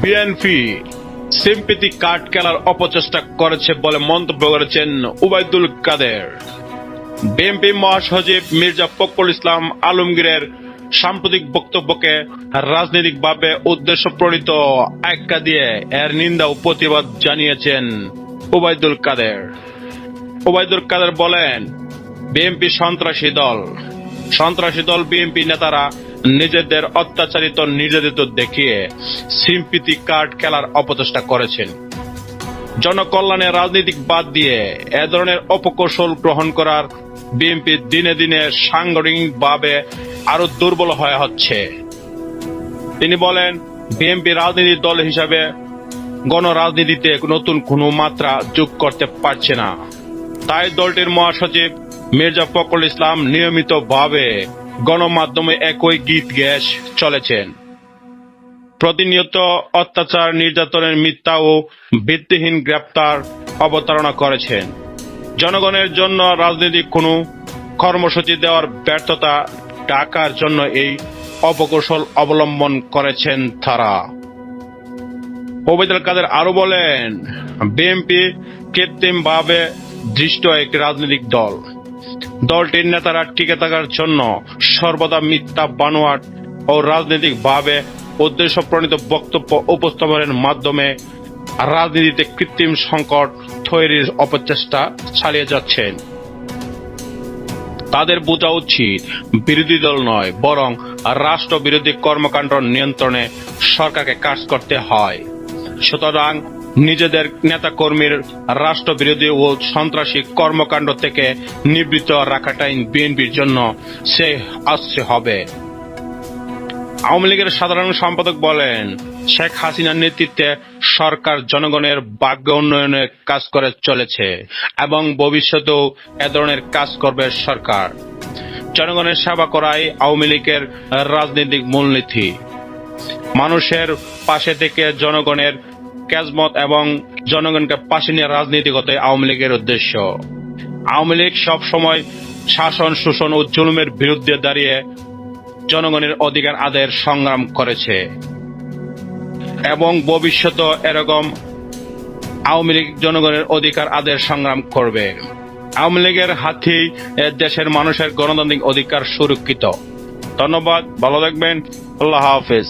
BNP sympathy card খেলার অপচেষ্টা করেছে বলে মন্তব্য করেছেন উবাইদুল কাদের। বিএনপি মহাসচিব মির্জা ফখরুল ইসলাম আলমগীরের সাম্প্রতিক বক্তব্যকে রাজনৈতিকভাবে উদ্দেশ্য প্রণীত আখ্যা দিয়ে এর নিন্দা ও প্রতিবাদ জানিয়েছেন উবাইদুল কাদের। উবাইদুল কাদের বলেন, বিএনপি সন্ত্রাসী দল। সন্ত্রাসী দল বিএনপি নেতারা নিজেদের অত্যাচারিত নির্যাতিত দেখিয়ে সিম্পিতি কার্ড খেলার অপচেষ্টা করেছেন। জনকল্যাণে রাজনৈতিক বাদ দিয়ে এ ধরনের অপকৌশল গ্রহণ করার বিএনপি দিনে দিনে সাংগঠনিকভাবে আরও দুর্বল হয়ে হচ্ছে। তিনি বলেন, বিএনপি রাজনীতি দল হিসাবে গণরাজনীতিতে নতুন কোনো মাত্রা যোগ করতে পারছে না। তাই দলটির মহাসচিব মির্জা ফখরুল ইসলাম নিয়মিতভাবে গণমাধ্যমে একই গীত গ্যাস চলেছেন। প্রতিনিয়ত অত্যাচার, নির্যাতনের মিথ্যা ও ভিত্তিহীন গ্রেপ্তার অবতারণা করেছেন। জনগণের জন্য রাজনৈতিক কোনো কর্মসূচি দেওয়ার ব্যর্থতা ডাকার জন্য এই অপকৌশল অবলম্বন করেছেন তারা। ওবেদুল কাদের আরও বলেন, বিএনপি কৃত্রিমভাবে দৃষ্ট একটি রাজনৈতিক দল। দলটির নেতারা টিকে থাকার জন্য সর্বদা মিথ্যা বানোয়াট ও রাজনৈতিকভাবে উদ্দেশ্য প্রণীত বক্তব্য উপস্থাপনের মাধ্যমে রাজনীতিতে কৃত্রিম সংকট তৈরির অপচেষ্টা চালিয়ে যাচ্ছেন। তাদের বোঝা উচিত বিরোধী দল নয়, বরং রাষ্ট্র বিরোধী কর্মকাণ্ড নিয়ন্ত্রণে সরকারকে কাজ করতে হয়। সুতরাং নিজেদের নেতাকর্মীর রাষ্ট্রবিরোধী ও সন্ত্রাসী কর্মকাণ্ড থেকে নিবৃত্ত রাখাটাই বিএনপির জন্য সে আসছে হবে। আওয়ামী লীগের সাধারণ সম্পাদক বলেন, শেখ হাসিনার নেতৃত্বে সরকার জনগণের ভাগ্য উন্নয়নে কাজ করে চলেছে এবং ভবিষ্যতেও এ ধরনের কাজ করবে সরকার। জনগণের সেবা করাই আওয়ামী লীগের রাজনৈতিক মূলনীতি। মানুষের পাশে থেকে জনগণের ক্যাজমত এবং জনগণকে পাশে নিয়ে রাজনীতি করতে আওয়ামী লীগের উদ্দেশ্য। আওয়ামী লীগ সবসময় শাসন, শোষণ ও জুলুমের বিরুদ্ধে দাঁড়িয়ে জনগণের অধিকার আদায়ের সংগ্রাম করেছে। এবং ভবিষ্যতে এরকম আওয়ামী লীগ জনগণের অধিকার আদায়ের সংগ্রাম করবে। আওয়ামী লীগের হাতেই এ দেশের মানুষের গণতান্ত্রিক অধিকার সুরক্ষিত। ধন্যবাদ, ভালো থাকবেন, আল্লাহ হাফেজ।